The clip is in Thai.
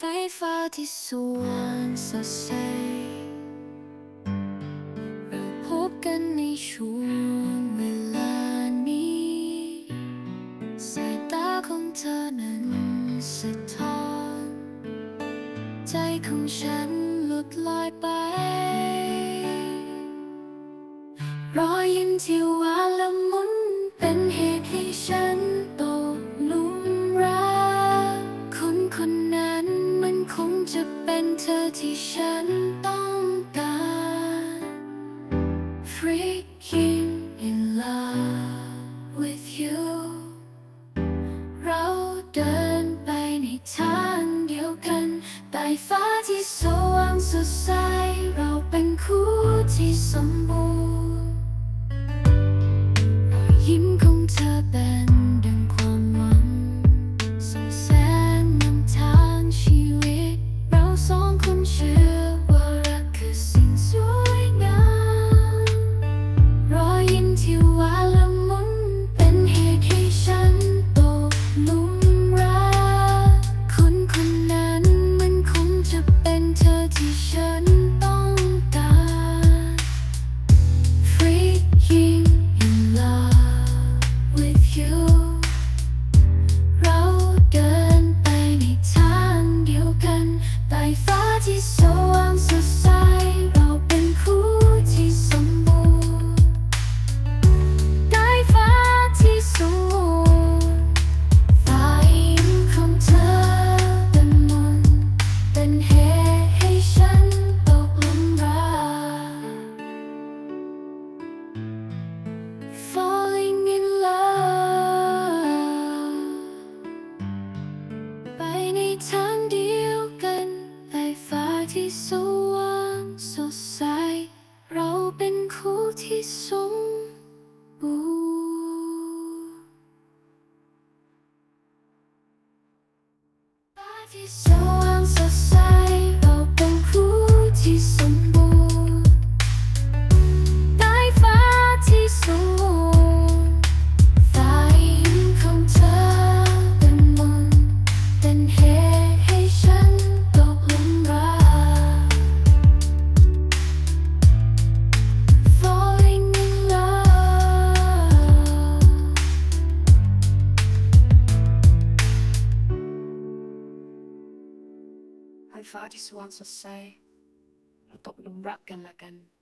ใบฟ้าที่สวนสดใสเราพบกันในช่วงเวลานี้สายตาของเธอนั้นสะท้อน ใจของฉันหลุดลอยไป รอยยิ้มที่ว่า เธอที่ฉันต้องการ Free ทางเดียวกันไฟฟ้าที่สว่างสดใส เราเป็นคู่ที่สมบูรณ์ที่ส Fadi Swan selesai untuk menumbrakkan lagan.